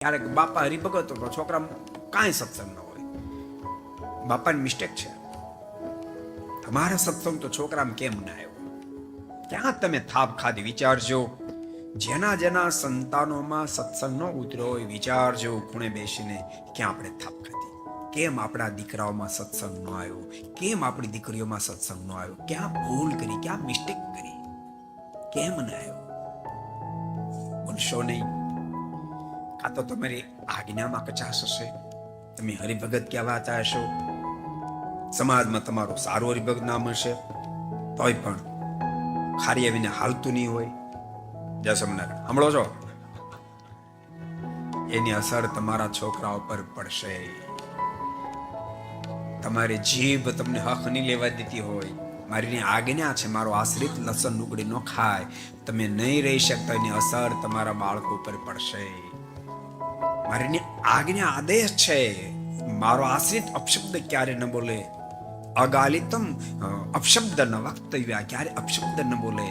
ક્યારેક બાપા હરિભગત હતો છોકરા કાંઈ સત્સંગ ન હોય. બાપાની મિસ્ટેક છે. તમારા સત્સંગ તો છોકરામાં કેમ ના આવ્યો? ક્યાં તમે થાપ ખાધી વિચારજો. જેના જેના સંતાનોમાં સત્સંગ ઉતર્યો હોય વિચારજો. ખૂણે બેસીને ક્યાં આપણે થાપ ખાધી? કેમ આપણા દીકરાઓમાં સત્સંગ ન આવ્યો? કેમ આપણી દીકરીઓમાં સત્સંગ ન આવ્યો? ક્યાં ભૂલ કરી? ક્યાં મિસ્ટેક કરી? કેમ ન આવ્યો? બોલશો નહીં. કાં તો તમારી આજ્ઞામાં કચાશ હશે. તમે હરિભગત કહેવાતા હશો સમાજમાં તમારું સારું હરિભગત નામ હશે. તોય પણ ખારી આવીને હાલતું નહીં હોય. જય સ્વામિનારાયણ. સાંભળો છો? એની અસર તમારા છોકરાઓ પર પડશે. તમારી જીભ તમને હક નહીં લેવા દેતી હોય. મારી આજ્ઞા છે, મારો આશ્રિત લસણ ડુંગળી ન ખાય. તમે નહીં રહી શકતા, એની અસર તમારા બાળકો ઉપર પડશે. મારી આજ્ઞા આદેશ છે મારો આશ્રિત અપશબ્દ ક્યારે ન બોલે અગાલિતમ અપશબ્દ ન વક્તવ્ય ક્યારે અપશબ્દ ન બોલે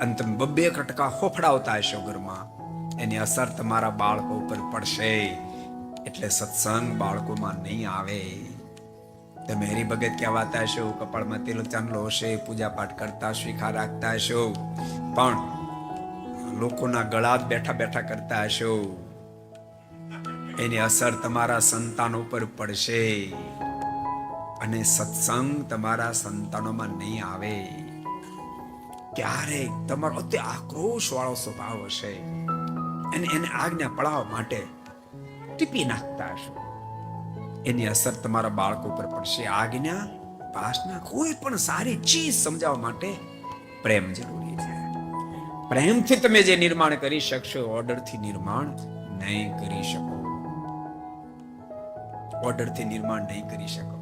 અને તમે બબ્બે કટકા હોફડાવતા હશો ઘરમાં એની અસર તમારા બાળકો ઉપર પડશે એટલે સત્સંગ બાળકોમાં નહીં આવે તમે હરિભગત કહેવાતા હશો કપાળમાં તેલ ચાંદલો હશે પૂજા પાઠ કરતા શિખા રાખતા હશો પણ લોકોના ગળા બેઠા બેઠા કરતા હશો એની અસર તમારા સંતાનો પર પડશે. અને સત્સંગ તમારા સંતાનોમાં નહીં આવે. ક્યારેક તમારો અતિ આક્રોશ વાળો સ્વભાવ હશે. એને એને આજ્ઞા પડાવવા માટે ટીપી નાખતા હશો. એની અસર તમારા બાળકો પર પડશે. આજ્ઞા ભાષના કોઈ પણ સારી ચીજ સમજાવવા માટે પ્રેમ જરૂરી છે. પ્રેમથી તમે જે નિર્માણ કરી શકશો ઓર્ડરથી નિર્માણ નહીં કરી શકો. ઓર્ડરથી નિર્માણ નહીં કરી શકો.